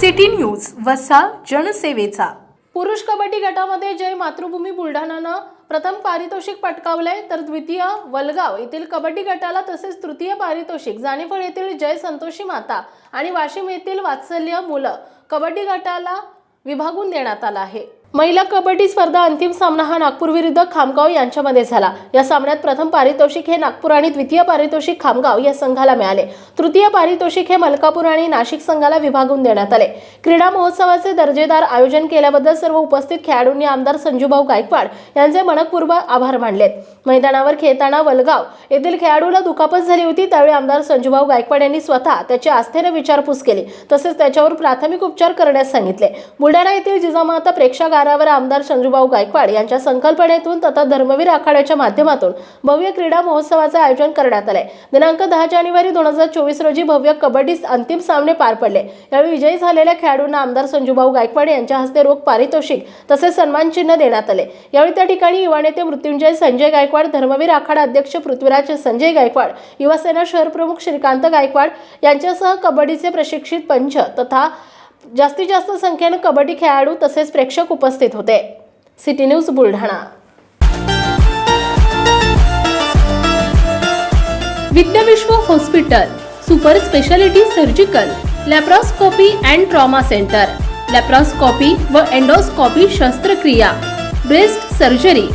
City news वसा जनसेवेचा. पुरुष कबड्डी गटामध्ये जय मातृभूमी बुलढाणानं प्रथम पारितोषिक पटकावलंय तर द्वितीय वलगाव येथील कबड्डी गटाला तसेच तृतीय पारितोषिक जानेफळ येथील जय संतोषी माता आणि वाशिम येथील वात्सल्य मुलं कबड्डी गटाला विभागून देण्यात आला आहे. महिला कबड्डी स्पर्धा अंतिम सामना हा नागपूर विरुद्ध खामगाव यांच्यामध्ये झाला. या सामन्यात प्रथम पारितोषिक हे नागपूर आणि द्वितीय पारितोषिक खामगाव या संघाला मिळाले. तृतीय पारितोषिक हे मलकापूर आणि नाशिक संघाला विभागून देण्यात आले. क्रीडा महोत्सवाचे दर्जेदार आयोजन केल्याबद्दल सर्व उपस्थित खेळाडूंनी आमदार संजूभाऊ गायकवाड यांचे मनपूर्व आभार मानलेत. मैदानावर खेळताना वलगाव येथील खेळाडूला दुखापत झाली होती त्यावेळी आमदार संजूभाऊ गायकवाड यांनी स्वतः त्याची आस्थेने विचारपूस केली. तसेच त्याच्यावर प्राथमिक उपचार करण्यास सांगितले. बुलढाणा येथील जिजामाता प्रेक्षागारावर आमदार संजूभाऊ गायकवाड यांच्या संकल्पनेतून तथा धर्मवीर आखाड्याच्या माध्यमातून भव्य क्रीडा महोत्सवाचं आयोजन करण्यात आलंय. दिनांक दहा जानेवारी दोन हजार चोवीस रोजी भव्य कबड्डी अंतिम सामने पार पडले. यावेळी विजयी झालेल्या खेळाडूंना आमदार संजूभाऊ गायकवाड यांच्या हस्ते रोख पारितोषिक तसेच सन्मान चिन्ह देण्यात आले. यावेळी त्या ठिकाणी युवा नेते मृत्युंजय संजय गायकवाड धर्मवीर आखाडा अध्यक्ष पृथ्वीराज संजय गायकवाड युवासेना शहर प्रमुख श्रीकांत गायकवाड यांच्यासह कबड्डीचे प्रशिक्षित पंच तथा जास्तीत जास्त संख्येनं कबड्डी खेळाडू तसेच प्रेक्षक उपस्थित होते. City news Buldhana. Vidyavishwa hospital super speciality surgical laparoscopy and trauma centre laparoscopy व एंडोस्कोपी शस्त्रक्रिया ब्रेस्ट सर्जरी